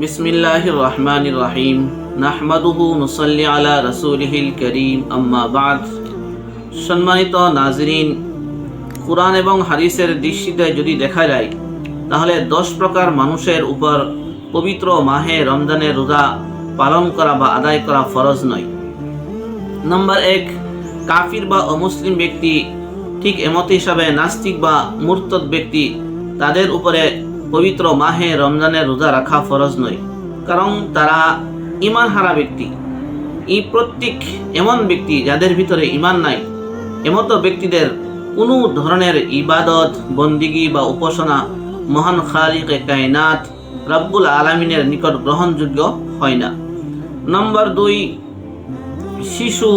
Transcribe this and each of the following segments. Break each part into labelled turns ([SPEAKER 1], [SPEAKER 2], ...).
[SPEAKER 1] বিসমিল্লাহির রহমানির রহিম নাহমাদুহু নুসাল্লি আলা রাসূলিহিল করিম, আম্মা বাদ। সম্মানিত নাজরিন, কোরআন এবং হাদিসের দৃষ্টিতে যদি দেখা যায়, তাহলে দশ প্রকার মানুষের উপর পবিত্র মাহে রমজানের রোজা পালন করা বা আদায় করা ফরজ নয়। নম্বর এক, কাফির বা অমুসলিম ব্যক্তি ঠিক এমত হিসাবে নাস্তিক বা মুরতদ ব্যক্তি তাদের উপরে পবিত্র মাহে রমজানের রোজা রাখা ফরজ নয়, কারণ তারা ইমান হারা ব্যক্তি। এই প্রত্যেক এমন ব্যক্তি যাদের ভিতরে ইমান নাই, এমতো ব্যক্তিদের কোনো ধরনের ইবাদত, বন্দিগি বা উপাসনা মহান খালিকে কায়নাত রব্বুল আলমিনের নিকট গ্রহণযোগ্য হয় না। নম্বর দুই, শিশু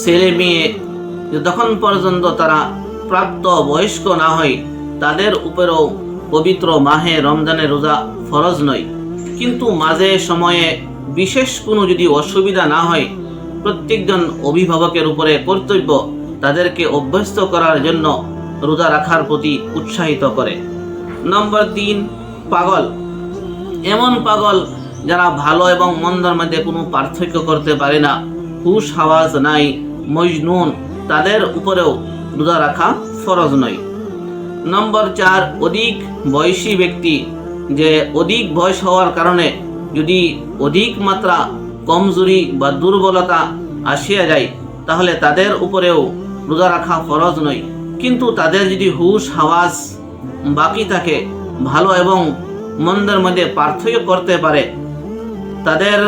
[SPEAKER 1] ছেলে মেয়ে যতক্ষণ পর্যন্ত তারা প্রাপ্ত বয়স্ক না হয় তাদের উপরেও পবিত্র মাহে রমজানের রোজা ফরজ নয়। কিন্তু মাঝে সময়ে বিশেষ কোনো যদি অসুবিধা না হয়, প্রত্যেকজন অভিভাবকের উপরে কর্তব্য তাদেরকে অভ্যস্ত করার জন্য রোজা রাখার প্রতি উৎসাহিত করে। নম্বর তিন, পাগল। এমন পাগল যারা ভালো এবং মন্দর মধ্যে কোনো পার্থক্য করতে পারে না। হুশ হাওয়াজ নাই, মজনুন, তাদের উপরেও রোজা রাখা ফরজ নয়। নম্বর চার, অধিক বয়সী ব্যক্তি। যে অধিক বয়স হওয়ার কারণে যদি অধিক মাত্রা কমজোরি বা দুর্বলতা আসিয়া যায়, তাহলে তাদের উপরেও রোজা রাখা ফরজ নয়। কিন্তু তাদের যদি হুশ হাওয়াজ বাকি থাকে, ভালো এবং মন্দের মধ্যে পার্থক্য করতে পারে, তাদের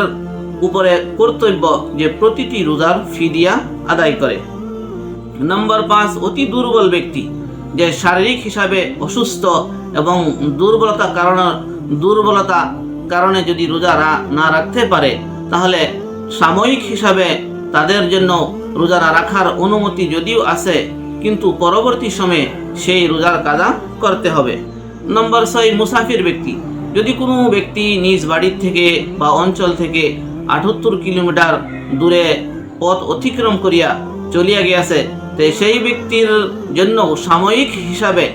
[SPEAKER 1] উপরে কর্তব্য যে প্রতিটি রোজার ফিদিয়া আদায় করে। নম্বর পাঁচ, অতি দুর্বল ব্যক্তি। যে শারীরিক হিসাবে অসুস্থ এবং দুর্বলতা কারণ দুর্বলতা কারণে যদি রোজা না রাখতে পারে, তাহলে সাময়িক হিসাবে তাদের জন্য রোজা না রাখার অনুমতি যদিও আছে, কিন্তু পরবর্তী সময়ে সেই রোজার কাজা করতে হবে। নম্বর ছয়, মুসাফির ব্যক্তি। যদি কোনো ব্যক্তি নিজ বাড়ির থেকে বা অঞ্চল থেকে আটাত্তর কিলোমিটার দূরে পথ অতিক্রম করিয়া চলিয়া গিয়াছে তো সেই ব্যক্তির জন্য সাময়িক হিসাবে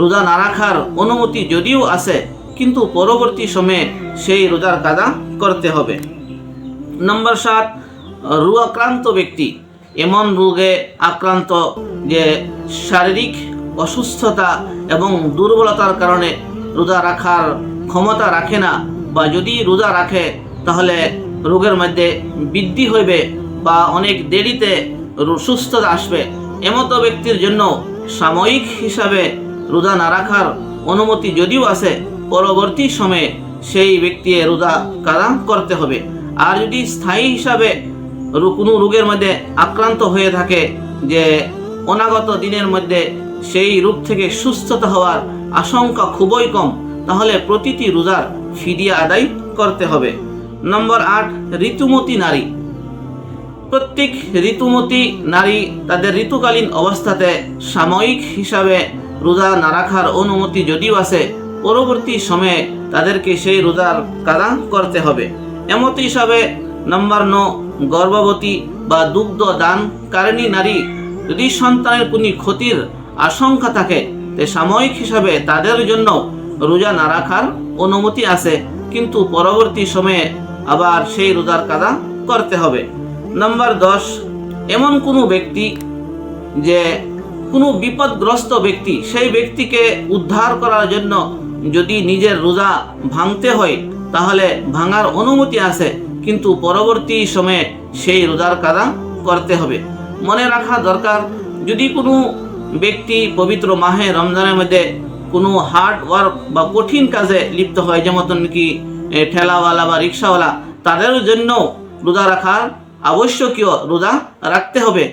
[SPEAKER 1] রোজা না রাখার অনুমতি যদিও আছে, কিন্তু পরবর্তী সময়ে সেই রোজার কাজা করতে হবে। নম্বর সাত রু আক্রান্ত ব্যক্তি। এমন রোগে আক্রান্ত যে শারীরিক অসুস্থতা এবং দুর্বলতার কারণে রোজা রাখার ক্ষমতা রাখে না বা যদি রোজা রাখে, তাহলে রোগের মধ্যে বৃদ্ধি হইবে বা অনেক দেরিতে সুস্থতা আসবে। এমতো ব্যক্তির জন্য সাময়িক হিসাবে রোজা না রাখার অনুমতি যদিও আছে, পরবর্তী সময়ে সেই ব্যক্তি রোজা কাদা করতে হবে। আর যদি স্থায়ী হিসাবে কোনো রোগের মধ্যে আক্রান্ত হয়ে থাকে যে অনাগত দিনের মধ্যে সেই রোগ থেকে সুস্থতা হওয়ার আশঙ্কা খুবই কম, তাহলে প্রতিটি রোজার ফিদিয়া আদায় করতে হবে। নম্বর আট, ঋতুমতী নারী। প্রত্যেক ঋতুমতী নারী তাদের ঋতুকালীন অবস্থাতে সাময়িক হিসাবে রোজা না রাখার অনুমতি যদিও আছে, পরবর্তী সময়ে তাদেরকে সেই রোজার কাদা করতে হবে। এমত হিসাবে নম্বর ন, গর্ভবতী বা দুগ্ধ দানকারিণী নারী যদি সন্তানের কোনো ক্ষতির আশঙ্কা থাকে, তে সাময়িক হিসাবে তাদের জন্য রোজা না রাখার অনুমতি আছে, কিন্তু পরবর্তী সময়ে আবার সেই রোজার কাদা করতে হবে। নাম্বার দশ, এমন কোনো ব্যক্তি যে কোনো বিপদগ্রস্ত ব্যক্তি, সেই ব্যক্তিকে উদ্ধার করার জন্য যদি নিজের রোজা ভাঙতে হয়, তাহলে ভাঙার অনুমতি আছে, কিন্তু পরবর্তী সময়ে সেই রোজার কাদা করতে হবে। মনে রাখা দরকার, যদি কোনো ব্যক্তি পবিত্র মাহে রমজানের মধ্যে কোনো হার্ড ওয়ার্ক বা কঠিন কাজে লিপ্ত হয়, যেমন কি ঠেলাওয়ালা বা রিক্সাওয়ালা, তাদের জন্য রোজা রাখার আবশ্যকীয় রোজা রাখতে হবে।